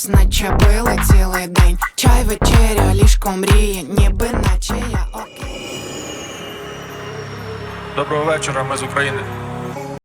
триматись, наче били цілий день. Чай, вечеря, ліжко мріє, ніби наче я окей. Доброго вечора, ми з України.